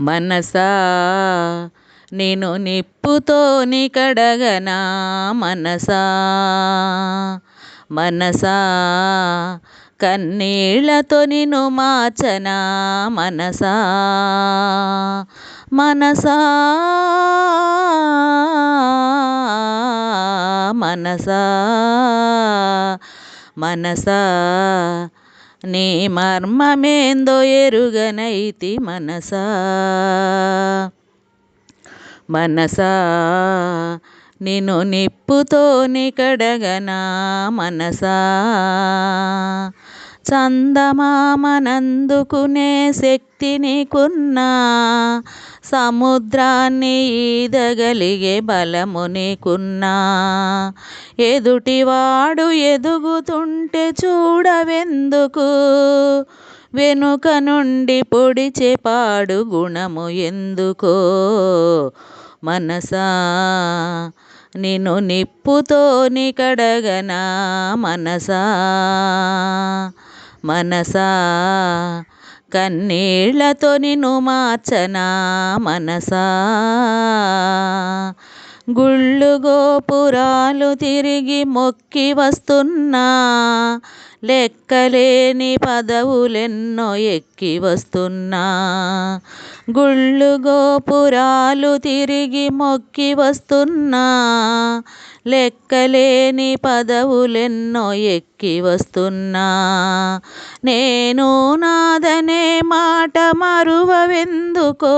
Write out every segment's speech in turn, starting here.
మనసా నేను నిప్పుతోని కడగనా మనసా? మనసా కన్నీళ్ళతో నిన్ను మార్చనా మనసా? మనసా మనసా? మనసా నీ మర్మమేందో ఎరుగనైతి మనసా. మనసా నిన్ను నిప్పుతోని నికడగనా మనసా. చందమామనందుకునే శక్తి నీకున్నా సముద్రాన్ని ఈదగలిగే బలము నీకున్నా. ఎదుటివాడు ఎదుగుతుంటే చూడవెందుకు? వెనుక నుండి పొడిచే పాడు గుణము ఎందుకో? మనసా నిన్ను నిప్పుతోని కడగనా మనసా? మనసా కన్నీళ్ళతో నిన్ను మార్చనా మనసా. గుళ్ళు గోపురాలు తిరిగి మొక్కి వస్తున్నా లెక్కలేని పదవులెన్నో ఎక్కి వస్తున్నా గుళ్ళు గోపురాలు తిరిగి మొక్కి వస్తున్నా లెక్కలేని పదవులెన్నో ఎక్కి వస్తున్నా నేను నాదనే మాట మరువవెందుకో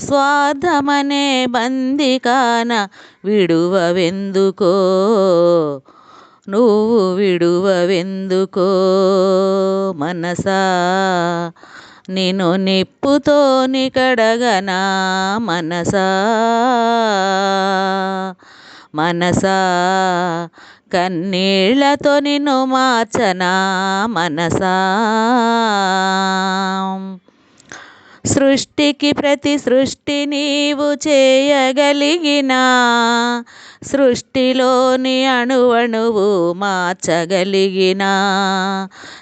స్వార్థమనే బందికాన విడువవెందుకో? నువ్వు విడువవెందుకో? మనసా నేను నిప్పుతోని కడగనా మనసా మనసా కన్నీళ్ళతో నిన్ను మార్చనా? మనసా సృష్టికి ప్రతి సృష్టి నీవు చేయగలిగిన సృష్టిలోని అణువణువు మార్చగలిగిన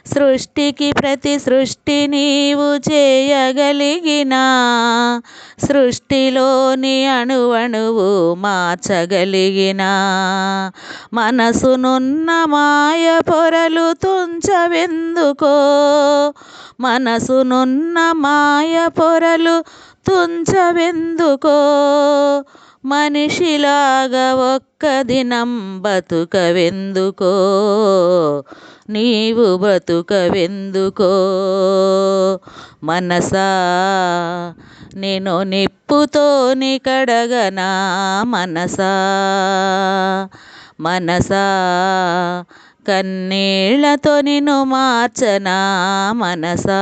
సృష్టికి ప్రతి సృష్టి నీవు చేయగలిగిన సృష్టిలోని అణువణువు మార్చగలిగిన. మనసునున్న మాయ పొరలు తుంచవెందుకో? మనసునున్న మాయ పొరలు తుంచవెందుకో? మనిషిలాగా ఒక్క దినం బతుకవెందుకో? నీవు బ్రతుకవెందుకో మనసా నేను నిప్పుతోని కడగనా మనసా మనసా. కన్నీళ్ళతో నిన్ను మార్చనా మనసా.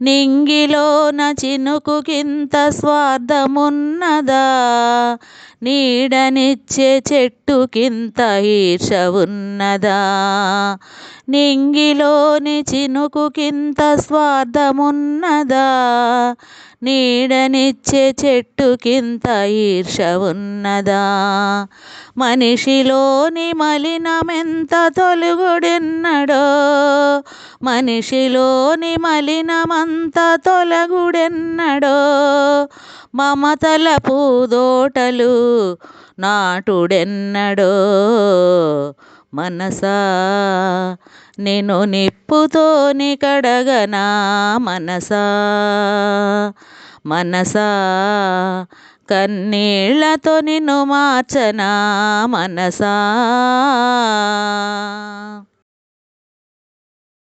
నింగిలోన చినుకుకింత స్వార్థమున్నదా? నీడనిచ్చే చెట్టుకింత ఈర్ష ఉన్నదా నింగిలోని చినుకుకింత స్వార్థమున్నదా? నీడనిచ్చే చెట్టుకింత ఈర్ష ఉన్నదా మనిషిలోని మలినమెంత తొలుగుడెన్నడో మనిషిలోని మలినమంత తొలగుడెన్నడో మమతల పూదోటలు నాటుడెన్నడో. మనసా నేను నిప్పుతోని కడగనా మనసా? మనసా కన్నీళ్ళతో నిన్ను మార్చనా మనసా?